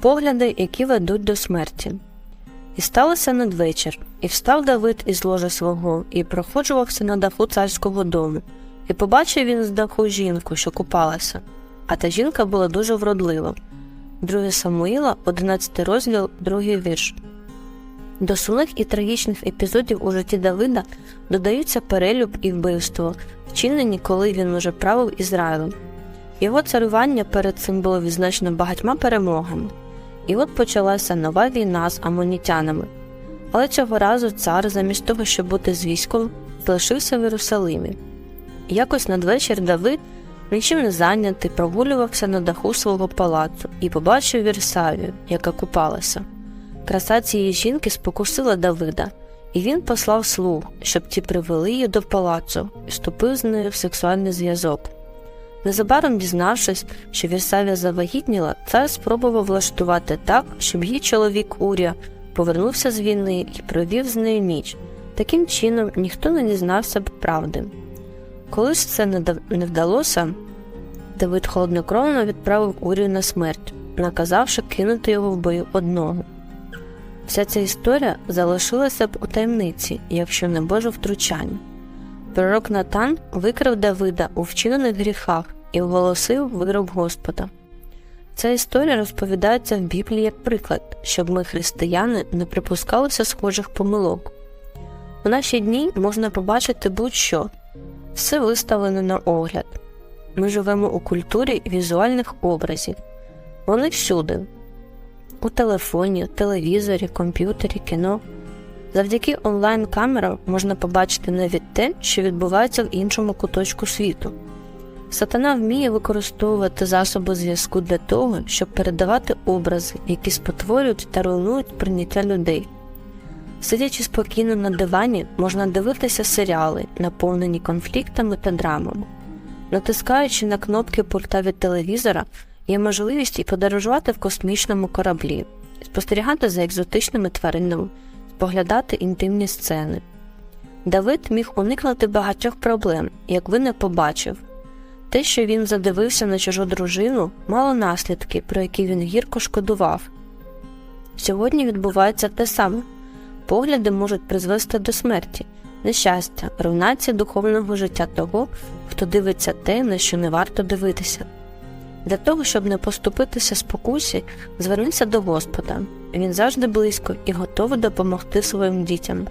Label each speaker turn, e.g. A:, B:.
A: погляди, які ведуть до смерті. І сталося надвечір, і встав Давид із ложа свого, і проходжувався на даху царського дому, і побачив він з даху жінку, що купалася, а та жінка була дуже вродлива. 2 Самуїла, 11 розділ, 2 вірш. До сумних і трагічних епізодів у житті Давида додаються перелюб і вбивство, вчинені, коли він уже правив Ізраїлем. Його царювання перед цим було відзначено багатьма перемогами. І от почалася нова війна з амонітянами. Але цього разу цар, замість того, щоб бути з військом, залишився в Єрусалимі. Якось надвечір Давид, нічим не зайнятий, прогулювався на даху свого палацу і побачив Вірсавію, яка купалася. Краса цієї жінки спокусила Давида, і він послав слуг, щоб ті привели її до палацу і вступив з нею в сексуальний зв'язок. Незабаром дізнавшись, що Вірсавія завагітніла, цар спробував влаштувати так, щоб її чоловік Урія повернувся з війни і провів з нею ніч. Таким чином ніхто не дізнався б правди. Коли ж це не вдалося, Давид холоднокровно відправив Урію на смерть, наказавши кинути його в бою одного. Вся ця історія залишилася б у таємниці, якщо не Боже втручання. Пророк Натан викрив Давида у вчинених гріхах і оголосив вирок Господа. Ця історія розповідається в Біблії як приклад, щоб ми, християни, не припускалися схожих помилок. У наші дні можна побачити будь-що, все виставлено на огляд. Ми живемо у культурі візуальних образів. Вони всюди у телефоні, телевізорі, комп'ютері, кіно. Завдяки онлайн-камерам можна побачити навіть те, що відбувається в іншому куточку світу. Сатана вміє використовувати засоби зв'язку для того, щоб передавати образи, які спотворюють та руйнують прийняття людей. Сидячи спокійно на дивані, можна дивитися серіали, наповнені конфліктами та драмами. Натискаючи на кнопки пульта від телевізора, є можливість і подорожувати в космічному кораблі, спостерігати за екзотичними тваринами, споглядати інтимні сцени. Давид міг уникнути багатьох проблем, як ви не побачив. Те, що він задивився на чужу дружину, мало наслідки, про які він гірко шкодував. Сьогодні відбувається те саме погляди можуть призвести до смерті, нещастя, руйнації духовного життя того, хто дивиться те, на що не варто дивитися. Для того, щоб не поступитися спокусі, звернися до Господа. Він завжди близько і готовий допомогти своїм дітям.